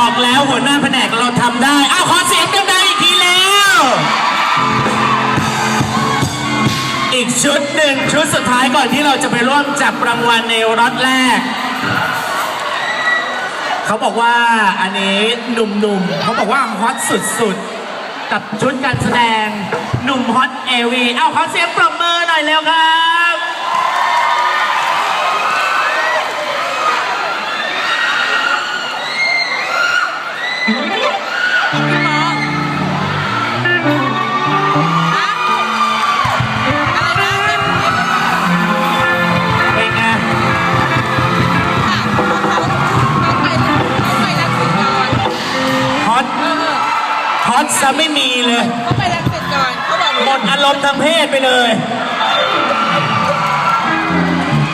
บอกแล้วหัวหน้าแผนกเราทำได้เอาขอเสียงกันได้อีกทีแล้ว อีกชุดหนึ่งชุดสุดท้ายก่อนที่เราจะไปร่วมจับรางวัลในรอบแรก เขาบอกว่าอันนี้หนุ่มๆเขาบอกว่าฮอตสุดๆ กับชุดการแสดงหนุ่มฮอตเอวีเอาขอเสียงปรบมือหน่อยเร็วครับ ซะไม่มีเลยหมดอารมณ์ทางเพศไปเลย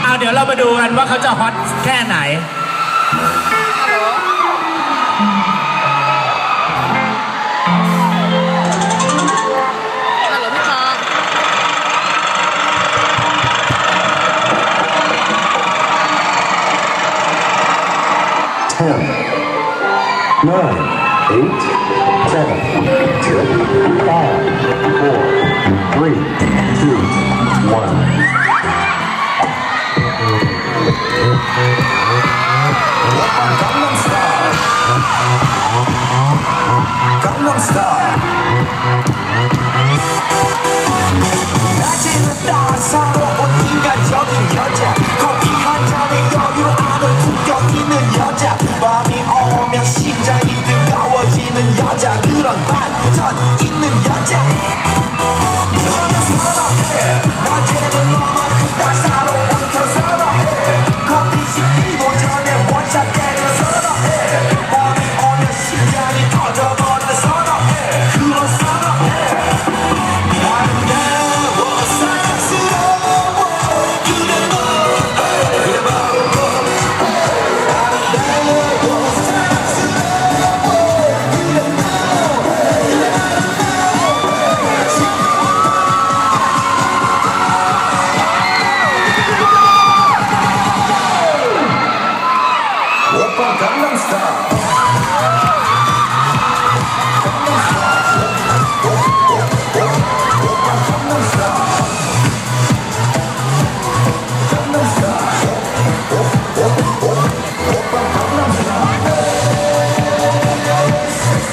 เอาเดี๋ยวเรามาดูกันว่าเขาจะฮอตแค่ไหน ten, nine, eight, seven, six, five, four, three, 멈춰 있는 여자 너는 서럽게 낮에는 너만큼 따사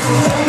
Yeah.